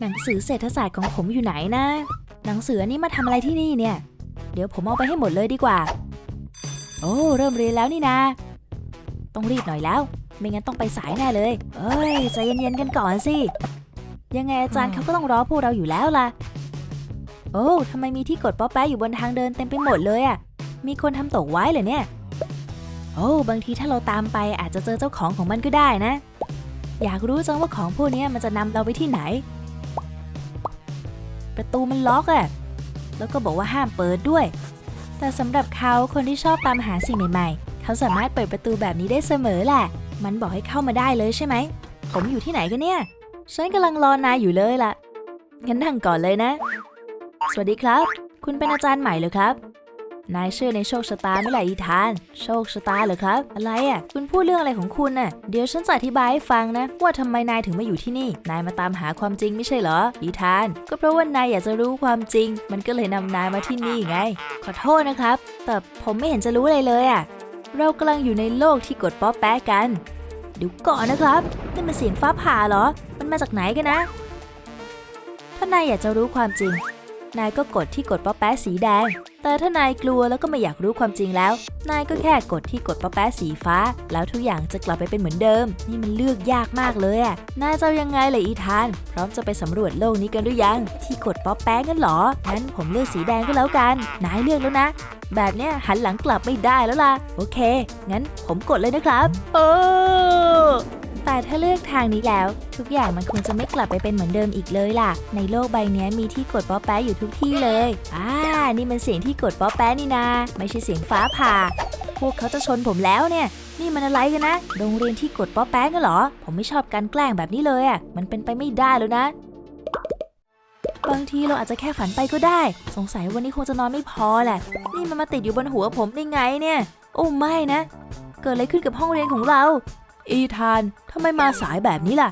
หนังสือเศรษฐศาสตร์ของผมอยู่ไหนนะ หนังสืออันนี้มาทำอะไรที่นี่เนี่ย เดี๋ยวผมเอาไปให้หมดเลยดีกว่า โอ้เริ่มเรียนแล้วนี่นะ ต้องรีบหน่อยแล้ว ไม่งั้นต้องไปสายแน่เลย เอ้ยใจเย็นๆกันก่อนสิ ยังไงอาจารย์เขาก็ต้องรอพวกเราอยู่แล้วล่ะ โอ้ทำไมมีที่กดป๊อปแป๊ะอยู่บนทางเดินเต็มไปหมดเลยอะ่ะ มีคนทำตกไว้เหรอเนี่ย โอ้บางทีถ้าเราตามไปอาจจะเจอเจ้าของของมันก็ได้นะ อยากรู้จังว่าของพวกเนี้ยมันจะนำเราไปที่ไหน ประตูมันล็อกอะ่ะ แล้วก็บอกว่าห้ามเปิดด้วย แต่สำหรับเขาคนที่ชอบตามหาสิ่งใหม่ๆ เขาสามารถเปิดประตูแบบนี้ได้เสมอแหละ มันบอกให้เข้ามาได้เลยใช่ไหม ผมอยู่ที่ไหนกันเนี่ย ฉันกำลังรอนายอยู่เลยล่ะ งั้นนั่งก่อนเลยนะ สวัสดีครับ คุณเป็นอาจารย์ใหม่เหรอครับ นายเชื่อในโชคชะตาไม่แหละอีธาน โชคชะตาเหรอครับ อะไรอะ คุณพูดเรื่องอะไรของคุณน่ะ เดี๋ยวฉันจะอธิบายให้ฟังนะ ว่าทำไมนายถึงมาอยู่ที่นี่ นายมาตามหาความจริงไม่ใช่เหรอ อีธาน ก็เพราะว่านายอยากจะรู้ความจริง มันก็เลยนำนายมาที่นี่ไง ขอโทษนะครับ แต่ผมไม่เห็นจะรู้อะไรเลยอะ เรากำลังอยู่ในโลกที่กดป๊อปแป๊กัน เดี๋ยวก่อนนะครับนี่มันเสียงฟ้าผ่าเหรอ มันมาจากไหนกันนะ ถ้านายอยากจะรู้ความจริงนายก็กดที่กดป๊อปแป๊ะสีแดง แต่ถ้านายกลัวแล้วก็ไม่อยากรู้ความจริงแล้ว นายก็แค่กดที่กดป๊อปแป๊ะสีฟ้า แล้วทุกอย่างจะกลับไปเป็นเหมือนเดิม นี่มันเลือกยากมากเลยอะนายจะเอายังไงเลยอีธาน พร้อมจะไปสำรวจโลกนี้กันหรือยัง ที่กดป๊อปแป๊ะกันหรองั้นผมเลือกสีแดงก็แล้วกัน นายเลือกแล้วนะ แบบเนี้ยหันหลังกลับไม่ได้แล้วล่ะ โอเค งั้นผมกดเลยนะครับ โอ้ แต่ถ้าเลือกทางนี้แล้ว ทุกอย่างมันคงจะไม่กลับไปเป็นเหมือนเดิมอีกเลยล่ะ ในโลกใบนี้มีที่กดป๊อปแป๊ะอยู่ทุกที่เลยอ่านี่มันเสียงที่กดป๊อปแป๊ะนี่นา ไม่ใช่เสียงฟ้าผ่า พวกเขาจะชนผมแล้วเนี่ย นี่มันอะไรกันนะ โรงเรียนที่กดป๊อปแป๊ะกันเหรอ ผมไม่ชอบการแกล้งแบบนี้เลยอะ มันเป็นไปไม่ได้แล้วนะบางทีเราอาจจะแค่ฝันไปก็ได้ สงสัยวันนี้คงจะนอนไม่พอแหละ นี่มันมาติดอยู่บนหัวผมได้ไงเนี่ย โอ้ไม่นะ เกิดอะไรขึ้นกับห้องเรียนของเรา อีธานทำไมมาสายแบบนี้ล่ะ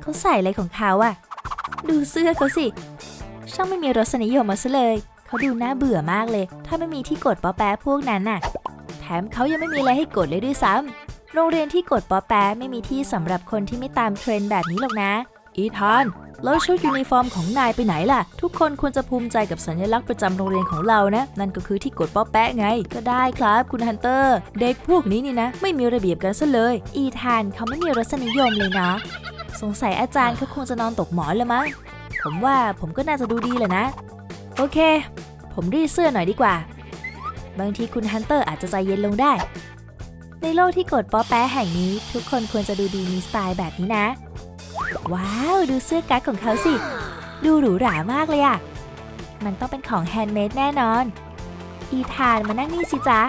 เขาใส่อะไรของเขาอะดูเสื้อเขาสิ ช่างไม่มีรสนิยมมาซะเลย เขาดูน่าเบื่อมากเลย ถ้าไม่มีที่กดปอแปะพวกนั้นน่ะ แถมเขายังไม่มีอะไรให้กดเลยด้วยซ้ำโรงเรียนที่กดปอแปะไม่มีที่สำหรับคนที่ไม่ตามเทรนด์แบบนี้หรอกนะ อีธาน แล้วชุดยูนิฟอร์มของนายไปไหนล่ะ ทุกคนควรจะภูมิใจกับสัญลักษณ์ประจำโรงเรียนของเรานะ นั่นก็คือที่กดป๊อปแปะไง ก็ได้ครับคุณฮันเตอร์ เด็กพวกนี้นี่นะ ไม่มีระเบียบกันซะเลย อีธานเขาไม่มีรสนิยมเลยเนาะสงสัยอาจารย์เขาคงจะนอนตกหมอนแล้วมั้งผมว่าผมก็น่าจะดูดีแหละนะ โอเค ผมรีดเสื้อหน่อยดีกว่า บางทีคุณฮันเตอร์อาจจะใจเย็นลงได้ ในโลกที่กดป๊อปแปะแห่งนี้ ทุกคนควรจะดูดีมีสไตล์แบบนี้นะ ว้าว ดูเสื้อกั๊กของเขาสิ ดูหรูหรามากเลยอะมันต้องเป็นของแฮนด์เมดแน่นอน อีธานมานั่งนี่สิจ๊ะ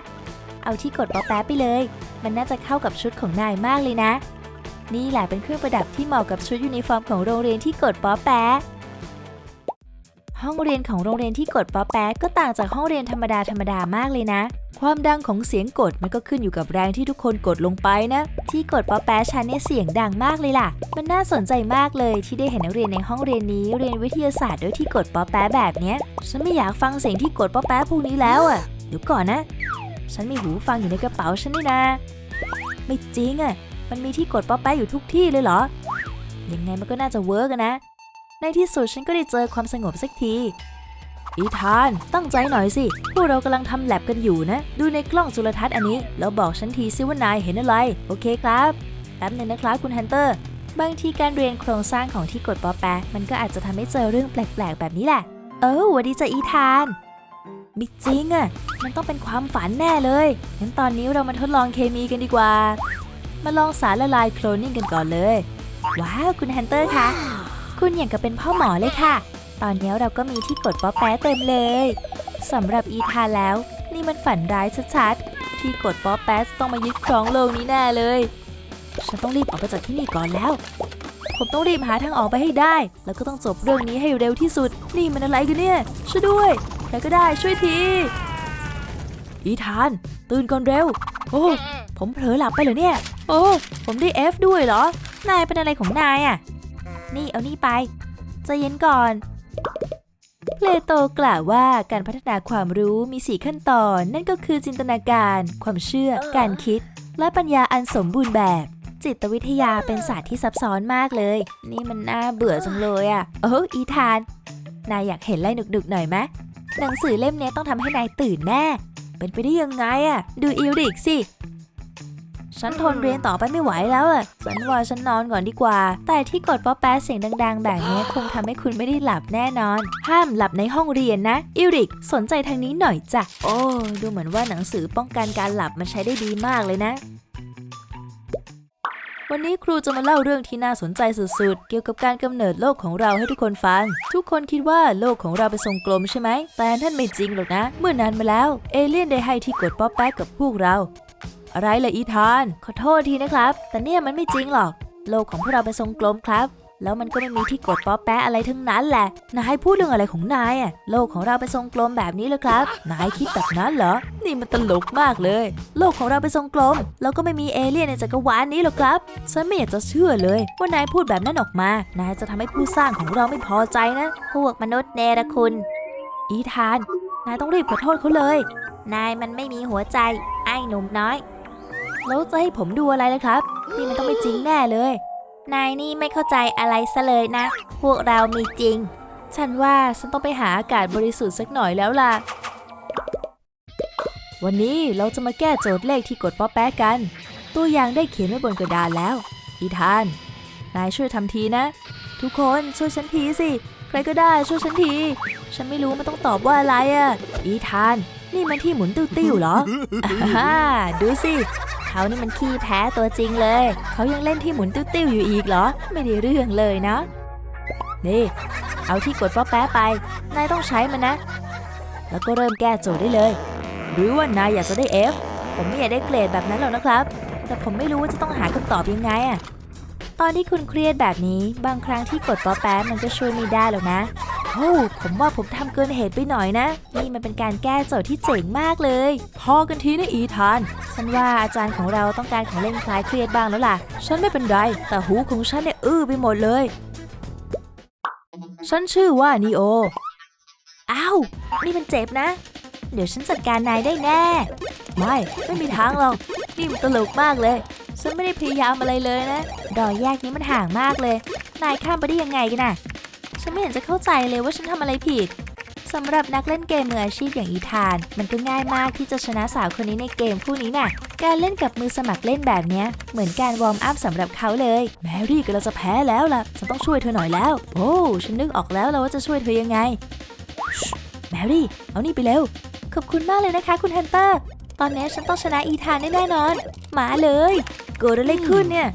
เอาที่กดป๊อปแป๊ะไปเลย มันน่าจะเข้ากับชุดของนายมากเลยนะ นี่แหละเป็นเครื่องประดับที่เหมาะกับชุดยูนิฟอร์มของโรงเรียนที่กดป๊อปแป๊ะ ห้องเรียนของโรงเรียนที่กดป๊อปแป๊ะก็ต่างจากห้องเรียนธรรมดาธรรมดามากเลยนะ ความดังของเสียงกดมันก็ขึ้นอยู่กับแรงที่ทุกคนกดลงไปนะ ที่กดป๊อปแป๊ะชั้นเนี่ยเสียงดังมากเลยล่ะ มันน่าสนใจมากเลยที่ได้เห็นนักเรียนในห้องเรียนนี้เรียนวิทยาศาสตร์ด้วยที่กดป๊อปแป๊ะแบบเนี้ย ฉันไม่อยากฟังเสียงที่กดป๊อปแป๊ะพวกนี้แล้วอะเดี๋ยวก่อนนะ ฉันมีหูฟังอยู่ในกระเป๋าฉันนี่นะ ไม่จริงอะ มันมีที่กดป๊อปแป๊อยู่ทุกที่เลยเหรอ ยังไงมันก็น่าจะเวิร์กนะ ในที่สุดฉันก็ได้เจอความสงบสักที อีธาน ตั้งใจหน่อยสิ พวกเรากำลังทำแลบกันอยู่นะ ดูในกล้องจุลทรรศน์อันนี้ แล้วบอกฉันทีซิว่านายเห็นอะไร โอเคครับ แป๊บหนึงนะครับคุณฮันเตอร์ บางทีการเรียนโครงสร้างของที่กดปอแปะมันก็อาจจะทำให้เจอเรื่องแปลกๆ แบบนี้แหละ เออวัสดีจ้ะอีธานมิจริงอะมันต้องเป็นความฝันแน่เลย งั้นตอนนี้เรามาทดลองเคมีกันดีกว่า มาลองสารละลายโคลนนิ่งกันก่อนเลย ว้าว คุณฮันเตอร์คะ คุณอย่างกับเป็นพ่อหมอเลยค่ะ ตอนนี้เราก็มีที่กดป๊อปแป๊ะเต็มเลยสำหรับอีธานแล้ว นี่มันฝันร้ายชัดๆ ที่กดป๊อปแป๊ะต้องมายึดครองโลกนี้แน่เลย ฉันต้องรีบออกไปจากที่นี่ก่อนแล้ว ผมต้องรีบหาทางออกไปให้ได้ แล้วก็ต้องจบเรื่องนี้ให้เร็วที่สุด นี่มันอะไรกันเนี่ย ช่วยด้วยใครก็ได้ช่วยที อีธาน ตื่นก่อนเร็ว โอ้ผมเผลอหลับไปเหรอเนี่ย โอ้ ผมได้ F ด้วยเหรอ นายเป็นอะไรของนายอะ นี่เอานี่ไปใจเย็นก่อน เพลโตกล่าวว่าการพัฒนาความรู้มี4ขั้นตอน นั่นก็คือจินตนาการ ความเชื่อ การคิด และปัญญาอันสมบูรณ์แบบ จิตวิทยาเป็นศาสตร์ที่ซับซ้อนมากเลย นี่มันน่าเบื่อจังเลยอะ่ะเอออีธาน นายอยากเห็นอะไรหนุกๆหน่อยไหมหนังสือเล่มเนี้ยต้องทำให้นายตื่นแน่ เป็นไปได้ยังไงอะ่ะ ดูอิลริกสิ ฉันทนเรียนต่อไปไม่ไหวแล้วอะฉันว่าฉันนอนก่อนดีกว่า แต่ที่กดป๊อปแป๊ะเสียงดัง ๆ แบบนี้คงทำให้คุณไม่ได้หลับแน่นอน ห้ามหลับในห้องเรียนนะ อิริก สนใจทางนี้หน่อยจ้ะ โอ้ ดูเหมือนว่าหนังสือป้องกันการหลับมันใช้ได้ดีมากเลยนะวันนี้ครูจะมาเล่าเรื่องที่น่าสนใจสุดๆ เกี่ยวกับการกำเนิดโลกของเราให้ทุกคนฟัง ทุกคนคิดว่าโลกของเราเป็นทรงกลมใช่ไหม แต่นั่นไม่จริงหรอกนะ เมื่อนานมาแล้ว เอเลี่ยนได้ให้ที่กดป๊อปแป๊กกับพวกเรา อะไรล่ะอีธาน ขอโทษทีนะครับ แต่เนี่ยมันไม่จริงหรอก โลกของพวกเราเป็นทรงกลมครับ แล้วมันก็ไม่มีที่กดป๊อปแปะอะไรทั้งนั้นแหละ นายพูดเรื่องอะไรของนายอะโลกของเราเป็นทรงกลมแบบนี้เลยครับ นายคิดแบบนั้นเหรอ นี่มันตลกมากเลย โลกของเราเป็นทรงกลม แล้วก็ไม่มีเอเลี่ยนในจักรวาลนี้หรอกครับ ฉันไม่อยากจะเชื่อเลย ว่านายพูดแบบนั้นออกมา นายจะทำให้ผู้สร้างของเราไม่พอใจนะ พวกมนุษย์เนรคุณ อีธาน นายต้องรีบขอโทษเขาเลย นายมันไม่มีหัวใจ ไอ้หนุ่มน้อย แล้วจะให้ผมดูอะไรเลยครับ นี่มันต้องไม่จริงแน่เลย นายนี่ไม่เข้าใจอะไรซะเลยนะ พวกเรามีจริง ฉันว่าฉันต้องไปหาอากาศบริสุทธิ์สักหน่อยแล้วล่ะ วันนี้เราจะมาแก้โจทย์เลขที่กดป๊อปแป๊ะกัน ตัวอย่างได้เขียนไว้บนกระดานแล้ว อีธาน นายช่วยทำทีนะ ทุกคนช่วยฉันทีสิ ใครก็ได้ช่วยฉันที ฉันไม่รู้มันต้องตอบว่าอะไรอะ่ะ อีธาน นี่มันที่หมุนติ้วๆเหรอ อ่าดูสิ เขานี่มันขี้แพ้ตัวจริงเลย เขายังเล่นที่หมุนติ้วๆอยู่อีกเหรอ ไม่ได้เรื่องเลยนะ นี่ เอาที่กดป๊อแป๊ะไป นายต้องใช้มันนะ แล้วก็เริ่มแก้โจทย์ได้เลย หรือว่านายอยากจะได้ F ผมไม่อยากได้เกรดแบบนั้นหรอกนะครับ แต่ผมไม่รู้ว่าจะต้องหาคำตอบยังไงอะตอนที่คุณเครียดแบบนี้ บางครั้งที่กดป๊อแป๊ะมันก็ช่วยไม่ได้หรอกนะ โอ้ผมว่าผมทำเกินเหตุไปหน่อยนะ นี่มันเป็นการแก้โจทย์ที่เจ๋งมากเลย พอกันทีนะอีธาน ฉันว่าอาจารย์ของเราต้องการของเล่นคลายเครียดบ้างแล้วล่ะ ฉันไม่เป็นไร แต่หูของฉันเนี่ยอื้อไปหมดเลย ฉันชื่อว่านีโอ อ้าว นี่มันเจ็บนะ เดี๋ยวฉันจัดการนายได้แน่ ไม่ ไม่มีทางหรอก นี่มันตลกมากเลย ฉันไม่ได้พยายามอะไรเลยนะ ดอยแยกนี้มันห่างมากเลย นายข้ามไปได้ยังไงกันน่ะ ฉันไม่เห็นจะเข้าใจเลยว่าฉันทำอะไรผิดสำหรับนักเล่นเกมมืออาชีพอย่างอีธาน มันก็ง่ายมากที่จะชนะสาวคนนี้ในเกมคู่นี้น่ะ การเล่นกับมือสมัครเล่นแบบเนี้ยเหมือนการวอร์มอัพสำหรับเขาเลย แมรี่ก็เราจะแพ้แล้วล่ะ ฉันต้องช่วยเธอหน่อยแล้ว โอ้ฉันนึกออกแล้วแล้วว่าจะช่วยเธอยังไง แมรี่ เอานี่ไปเร็ว ขอบคุณมากเลยนะคะ คุณฮันเตอร์ ตอนนี้ฉันต้องชนะอีธานแน่นอน มาเลย เกิดอะไรขึ้นเนี่ย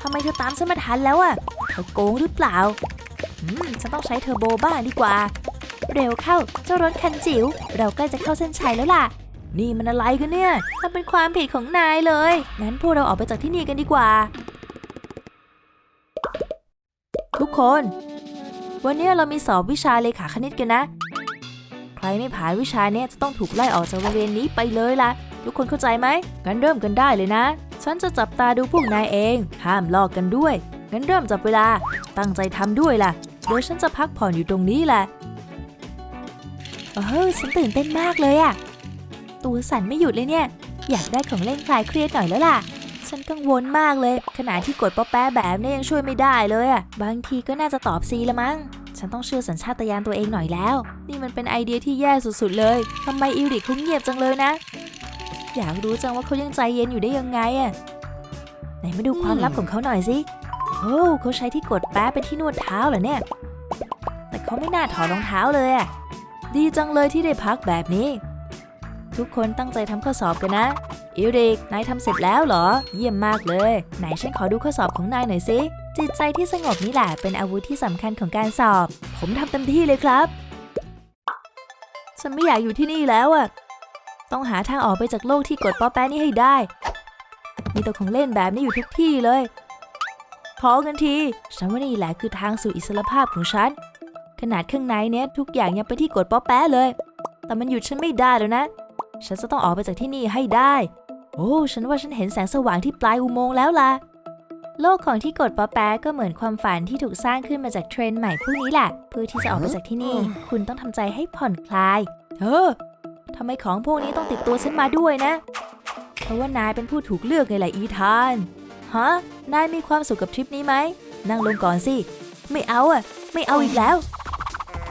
ทำไมเธอตามฉันมาทันแล้วอะเธอโกงหรือเปล่า ฉันต้องใช้เทอร์โบบ้างดีกว่า เร็วเข้าเจ้ารถคันจิ๋ว เราใกล้จะเข้าเส้นชัยแล้วล่ะ นี่มันอะไรกันเนี่ยมันเป็นความผิดของนายเลย งั้นพวกเราออกไปจากที่นี่กันดีกว่า ทุกคน วันนี้เรามีสอบวิชาเลขาคณิตกันนะ ใครไม่ผ่านวิชาเนี้ยจะต้องถูกไล่ออกจากโรงเรียนนี้ไปเลยล่ะ ทุกคนเข้าใจไหมงั้นเริ่มกันได้เลยนะ ฉันจะจับตาดูพวกนายเอง ห้ามลอกกันด้วย งั้นเริ่มจับเวลา ตั้งใจทำด้วยล่ะ เดี๋ยวฉันจะพักผ่อนอยู่ตรงนี้แหละ เออฉันตื่นเต้นมากเลยอะตัวสั่นไม่หยุดเลยเนี่ย อยากได้ของเล่นคลายเครียดหน่อยแล้วล่ะ ฉันกังวลมากเลย ขณะที่กดป๊อปแป๊ะแบบนี้ยังช่วยไม่ได้เลยอะบางทีก็น่าจะตอบซีละมั้ง ฉันต้องเชื่อสัญชาตญาณตัวเองหน่อยแล้ว นี่มันเป็นไอเดียที่แย่สุดๆเลยทำไมอิริกเขาเงียบจังเลยนะ อยากรู้จังว่าเขายังใจเย็นอยู่ได้ยังไงอะไหนมาดูความลับของเขาหน่อยสิ เขาใช้ที่กดแป๊ะเป็นที่นวดเท้าเหรอเนี่ย แต่เขาไม่น่าถอดรองเท้าเลยอะดีจังเลยที่ได้พักแบบนี้ ทุกคนตั้งใจทำข้อสอบกันนะอิริกนายทำเสร็จแล้วเหรอ เยี่ยมมากเลย ไหนฉันขอดูข้อสอบของนายหน่อยสิจิตใจที่สงบนี่แหละเป็นอาวุธที่สำคัญของการสอบ ผมทำเต็มที่เลยครับ ฉันไม่อยากอยู่ที่นี่แล้วอะต้องหาทางออกไปจากโลกที่กดป๊อปแป๊ะนี่ให้ได้ มีตัวของเล่นแบบนี้อยู่ทุกที่เลย อกันที ฉันว่านี่แหละคือทางสู่อิสรภาพของฉัน ขนาดข้างในเนี้ยทุกอย่างยังไปที่กดป๊อปแป๊ะเลย แต่มันหยุดฉันไม่ได้แล้วนะ ฉันจะต้องออกไปจากที่นี่ให้ได้ โอ้ ฉันว่าฉันเห็นแสงสว่างที่ปลายอุโมงค์แล้วล่ะ โลกของที่กดป๊อปแป๊ะก็เหมือนความฝันที่ถูกสร้างขึ้นมาจากเทรนด์ใหม่พวกนี้แหละ เพื่อที่จะออกไปจากที่นี่ คุณต้องทำใจให้ผ่อนคลาย เออทำไมของพวกนี้ต้องติดตัวฉันมาด้วยนะ เพราะว่านายเป็นผู้ถูกเลือกไงล่ะอีธาน ฮะ นายมีความสุขกับทริปนี้ไหม นั่งลงก่อนสิ ไม่เอาอะ ไม่เอาอีกแล้ว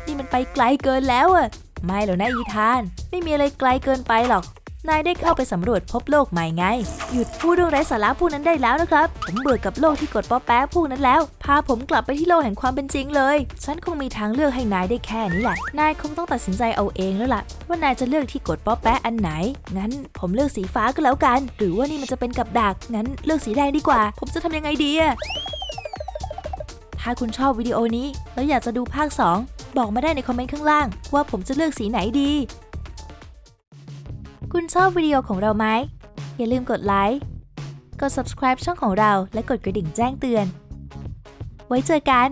นี่มันไปไกลเกินแล้วอะ ไม่หรอกนะอีธาน ไม่มีอะไรไกลเกินไปหรอก นายได้เข้าไปสำรวจพบโลกใหม่ไง หยุดพูดเรื่องไร้สาระพวกนั้นได้แล้วนะครับ ผมเบื่อกับโลกที่กดป๊อปแป๊ะพวกนั้นแล้ว พาผมกลับไปที่โลกแห่งความเป็นจริงเลย ฉันคงมีทางเลือกให้นายได้แค่นี้แหละ นายคงต้องตัดสินใจเอาเองแล้วล่ะ ว่านายจะเลือกที่กดป๊อปแป๊ะอันไหน งั้นผมเลือกสีฟ้าก็แล้วกัน หรือว่านี่มันจะเป็นกับดัก งั้นเลือกสีแดงดีกว่า ผมจะทำยังไงดีอะถ้าคุณชอบวิดีโอนี้แล้วอยากจะดูภาค 2 บอกมาได้ในคอมเมนต์ข้างล่าง ว่าผมจะเลือกสีไหนดี คุณชอบวิดีโอของเราไหม อย่าลืมกดไลค์ กด subscribe ช่องของเราและกดกระดิ่งแจ้งเตือน ไว้เจอกัน